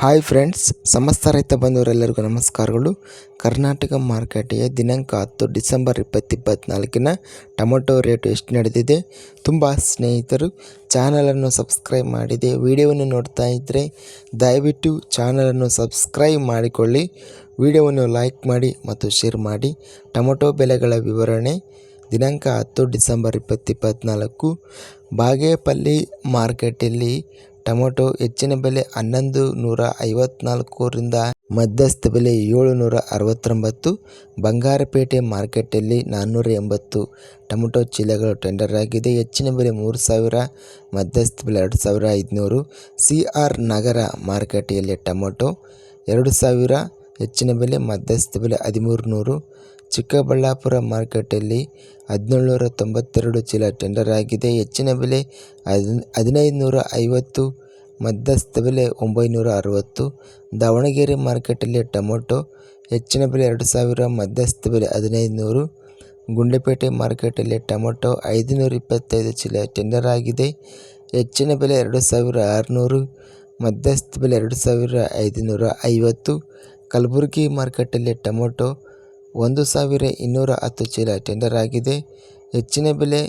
Hi friends, ಸಮಸ್ತ ರೈತ ಬಂಧುವರೆಲ್ಲರಿಗೂ ನಮಸ್ಕಾರಗಳು. ಕರ್ನಾಟಕ ಮಾರುಕಟ್ಟೆಯ ದಿನಾಂಕ ಹತ್ತು ಡಿಸೆಂಬರ್ ಇಪ್ಪತ್ತಿಪ್ಪತ್ನಾಲ್ಕಿನ ಟೊಮೊಟೊ ರೇಟ್ ಎಷ್ಟು ನಡೆದಿದೆ? ತುಂಬ ಸ್ನೇಹಿತರು, ಚಾನಲನ್ನು ಸಬ್ಸ್ಕ್ರೈಬ್ ಮಾಡಿದೆ, ವಿಡಿಯೋವನ್ನು ನೋಡ್ತಾ ಇದ್ದರೆ ದಯವಿಟ್ಟು ಚಾನಲನ್ನು ಸಬ್ಸ್ಕ್ರೈಬ್ ಮಾಡಿಕೊಳ್ಳಿ, ವಿಡಿಯೋವನ್ನು ಲೈಕ್ ಮಾಡಿ ಮತ್ತು ಶೇರ್ ಮಾಡಿ. ಟೊಮೊಟೊ ಬೆಲೆಗಳ ವಿವರಣೆ, ದಿನಾಂಕ ಹತ್ತು ಡಿಸೆಂಬರ್ ಇಪ್ಪತ್ತಿಪ್ಪತ್ನಾಲ್ಕು, ಬಾಗೇಪಲ್ಲಿ ಮಾರ್ಕೆಟಲ್ಲಿ ಟೊಮೊಟೊ ಹೆಚ್ಚಿನ ಬೆಲೆ ಹನ್ನೊಂದು ನೂರ ಐವತ್ನಾಲ್ಕರಿಂದ ಮಧ್ಯಸ್ಥ ಬೆಲೆ ಏಳು ನೂರ ಅರವತ್ತೊಂಬತ್ತು. ಬಂಗಾರಪೇಟೆ ಮಾರ್ಕೆಟಲ್ಲಿ ನಾನ್ನೂರ ಎಂಬತ್ತು. ಟೊಮೊಟೊ ಚೀಲಗಳು ಟೆಂಡರ್ ಆಗಿದೆ. ಹೆಚ್ಚಿನ ಬೆಲೆ ಮೂರು ಸಾವಿರ, ಮಧ್ಯಸ್ಥ ಬೆಲೆ ಎರಡು ಸಾವಿರ ಐದುನೂರು. ಸಿ ಆರ್ ನಗರ ಮಾರುಕಟ್ಟೆಯಲ್ಲಿ ಟೊಮೊಟೊ ಎರಡು ಸಾವಿರ ಹೆಚ್ಚಿನ ಬೆಲೆ ಮಧ್ಯಸ್ಥ ಬೆಲೆ ಹದಿಮೂರು ನೂರು ಚಿಕ್ಕಬಳ್ಳಾಪುರ ಮಾರ್ಕೆಟಲ್ಲಿ ಹದಿನೇಳು ನೂರ ತೊಂಬತ್ತೆರಡು ಚೀಲ ಟೆಂಡರ್ ಆಗಿದೆ. ಹೆಚ್ಚಿನ ಬೆಲೆ ಹದಿನ ಹದಿನೈದು ನೂರ ಐವತ್ತು ಮಧ್ಯಸ್ಥ ಬೆಲೆ ಒಂಬೈನೂರ ಅರವತ್ತು ದಾವಣಗೆರೆ ಮಾರ್ಕೆಟಲ್ಲಿ ಟೊಮೊಟೊ ಹೆಚ್ಚಿನ ಬೆಲೆ ಎರಡು ಸಾವಿರ ಮಧ್ಯಸ್ಥ ಬೆಲೆ ಹದಿನೈದು ನೂರು ಗುಂಡ್ಲುಪೇಟೆ ಮಾರ್ಕೆಟಲ್ಲಿ ಟೊಮೊಟೊ ಐದುನೂರ ಇಪ್ಪತ್ತೈದು ಚೀಲ ಟೆಂಡರ್ ಆಗಿದೆ. ಹೆಚ್ಚಿನ ಬೆಲೆ ಎರಡು ಸಾವಿರ ಆರುನೂರು, ಮಧ್ಯಸ್ಥ ಬೆಲೆ ಎರಡು ಸಾವಿರ ಐದುನೂರ ಐವತ್ತು ಕಲಬುರಗಿ ಮಾರುಕಟ್ಟೆಯಲ್ಲಿ ಟೊಮೊಟೊ ಒಂದು ಸಾವಿರ ಇನ್ನೂರ ಹತ್ತು ಚೀಲ ಟೆಂಡರ್ ಆಗಿದೆ. ಹೆಚ್ಚಿನ ಬೆಲೆ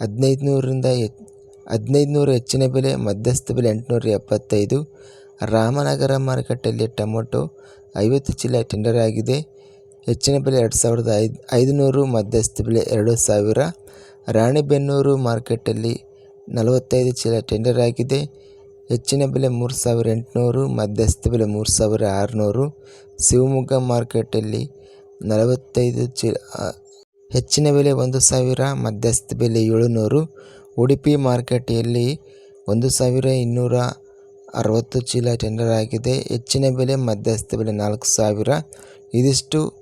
ಹದಿನೈದು ನೂರರಿಂದ ಹದಿನೈದು ನೂರು ಹೆಚ್ಚಿನ ಬೆಲೆ ಮಧ್ಯಸ್ಥ ಬೆಲೆ ಎಂಟುನೂರ ಎಪ್ಪತ್ತೈದು. ರಾಮನಗರ ಮಾರುಕಟ್ಟೆಯಲ್ಲಿ ಟೊಮೊಟೊ ಐವತ್ತು ಚೀಲ ಟೆಂಡರ್ ಆಗಿದೆ. ಹೆಚ್ಚಿನ ಬೆಲೆ ಎರಡು ಸಾವಿರದ ಐದು, ಐದುನೂರು ಮಧ್ಯಸ್ಥ ಬೆಲೆ ಎರಡು ಸಾವಿರ. ರಾಣಿಬೆನ್ನೂರು ಮಾರುಕಟ್ಟೆಯಲ್ಲಿ ನಲವತ್ತೈದು ಚೀಲ ಟೆಂಡರ್ ಆಗಿದೆ. ಹೆಚ್ಚಿನ ಬೆಲೆ ಮೂರು ಸಾವಿರ ಎಂಟುನೂರು, ಮಧ್ಯಸ್ಥ ಬೆಲೆ ಮೂರು ಸಾವಿರ ಆರುನೂರು. ಶಿವಮೊಗ್ಗ ಮಾರ್ಕೆಟಲ್ಲಿ ನಲವತ್ತೈದು ಚಿ ಹೆಚ್ಚಿನ ಬೆಲೆ ಒಂದು ಸಾವಿರ, ಮಧ್ಯಸ್ಥ ಬೆಲೆ ಏಳುನೂರು. ಉಡುಪಿ ಮಾರ್ಕೆಟಲ್ಲಿ ಒಂದು ಸಾವಿರ ಇನ್ನೂರ ಅರವತ್ತು ಚೀಲ ಟೆಂಡರ್ ಆಗಿದೆ. ಹೆಚ್ಚಿನ ಬೆಲೆ ಮಧ್ಯಸ್ಥ ಬೆಲೆ ನಾಲ್ಕು ಸಾವಿರ. ಇದಿಷ್ಟು